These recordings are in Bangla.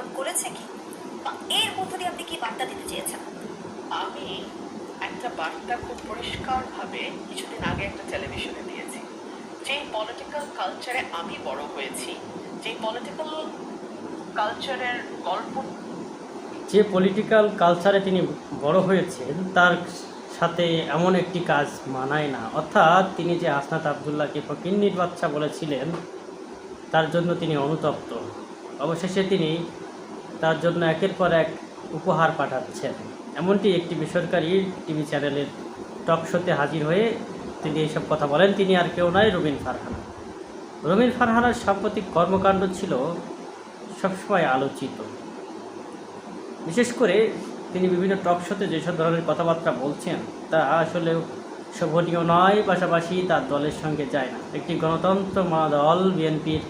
দোষারোপ করেছে কি? বা এর মধ্য দিয়ে আপনি কি বার্তা দিতে চেয়েছেন? আমি একটা বার্তা খুব পরিষ্কারভাবে কিছুদিন আগে একটা টেলিভিশনে দিয়েছি। যে পলিটিক্যাল কালচারে আমি বড় হয়েছি যে পলিটিক্যাল কালচারের গল্প যে পলিটিক্যাল কালচারে তিনি বড় হয়েছেন তার সাথে এমন একটি কাজ মানায় না। অর্থাৎ তিনি যে আসনাত আবদুল্লাহকে ফকিন্নির বাচ্চা বলেছিলেন তার জন্য তিনি অনুতপ্ত। অবশেষে তিনি তার জন্য একের পর এক উপহার পাঠাচ্ছেন। এমনটি একটি বেসরকারি টিভি চ্যানেলের টক শোতে হাজির হয়ে তিনি এইসব কথা বলেন। তিনি আর কেউ নয়, রবিন ফারহানা। রবিন ফারহানার সাম্প্রতিক কর্মকাণ্ড ছিল সবসময় আলোচিত। বিশেষ করে তিনি বিভিন্ন টক শোতে যেসব ধরনের কথাবার্তা বলছেন, তা আসলে শোভনীয় নয়, পাশাপাশি তার দলের সঙ্গে যায় না। একটি গণতন্ত্র দল, বিএনপির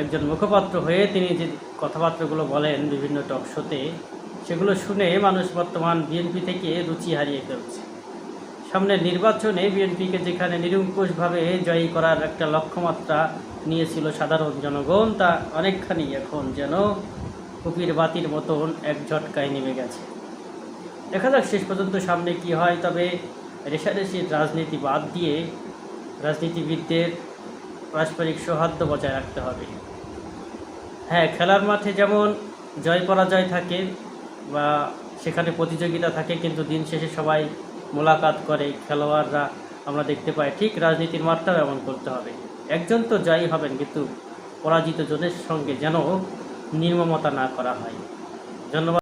একজন মুখপাত্র হয়ে তিনি যে কথাবার্তাগুলো বলেন বিভিন্ন টক শোতে সেগুলো শুনে মানুষ বর্তমান বিএনপি থেকে রুচি হারিয়ে ফেলছে। সামনে নির্বাচনে বিএনপিকে যেখানে নিরঙ্কুশভাবে জয়ী করার একটা লক্ষ্যমাত্রা নিয়েছিল সাধারণ জনগণ, তা অনেকখানি এখন যেন কুপির বাতির মতন এক ঝটকায় নেমে গেছে। দেখা যাক শেষ পর্যন্ত সামনে কি হয়, তবে রেশারেশির রাজনীতি বাদ দিয়ে রাজনীতিবিদদের পারস্পরিক সৌহার্দ্য বজায় রাখতে হবে। হ্যাঁ খেলার মাঠে যেমন জয় পরাজয় থাকে বা সেখানে প্রতিযোগিতা থাকে, কিন্তু দিন শেষে সবাই মোলাকাত করে, খেলোয়াড়রা আমরা দেখতে পাই, ঠিক রাজনীতির মাঠটাও এমন করতে হবে। একজন তো জয়ী হবেন, কিন্তু পরাজিত জনের সঙ্গে যেন নির্মমতা না করা হয়। ধন্যবাদ।